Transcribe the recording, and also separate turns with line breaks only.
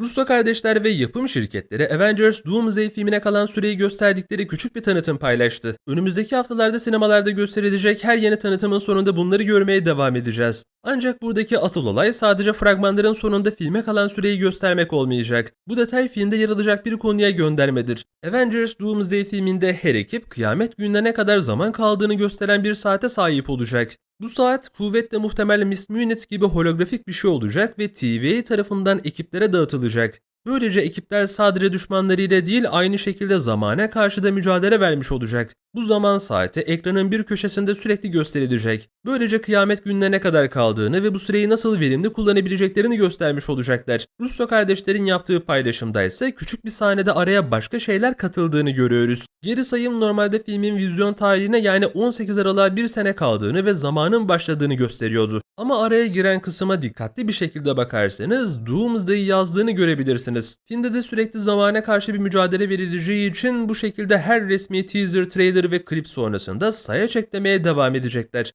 Russo kardeşler ve yapım şirketleri Avengers Doomsday filmine kalan süreyi gösterdikleri küçük bir tanıtım paylaştı. Önümüzdeki haftalarda sinemalarda gösterilecek her yeni tanıtımın sonunda bunları görmeye devam edeceğiz. Ancak buradaki asıl olay sadece fragmanların sonunda filme kalan süreyi göstermek olmayacak. Bu detay filmde yer alacak bir konuya göndermedir. Avengers Doomsday filminde her ekip kıyamet gününe ne kadar zaman kaldığını gösteren bir saate sahip olacak. Bu saat kuvvetle muhtemel Miss Minutes gibi holografik bir şey olacak ve TVA tarafından ekiplere dağıtılacak. Böylece ekipler sadece düşmanlarıyla değil aynı şekilde zamana karşı da mücadele vermiş olacak. Bu zaman saati ekranın bir köşesinde sürekli gösterilecek. Böylece kıyamet gününe ne kadar kaldığını ve bu süreyi nasıl verimli kullanabileceklerini göstermiş olacaklar. Russo kardeşlerin yaptığı paylaşımda ise küçük bir sahnede araya başka şeyler katıldığını görüyoruz. Geri sayım normalde filmin vizyon tarihine yani 18 Aralık'a bir sene kaldığını ve zamanın başladığını gösteriyordu. Ama araya giren kısma dikkatli bir şekilde bakarsanız Doomsday'i yazdığını görebilirsiniz. Filmde de sürekli zamana karşı bir mücadele verileceği için bu şekilde her resmi teaser, trailer ve klip sonrasında sayaç eklemeye devam edecekler.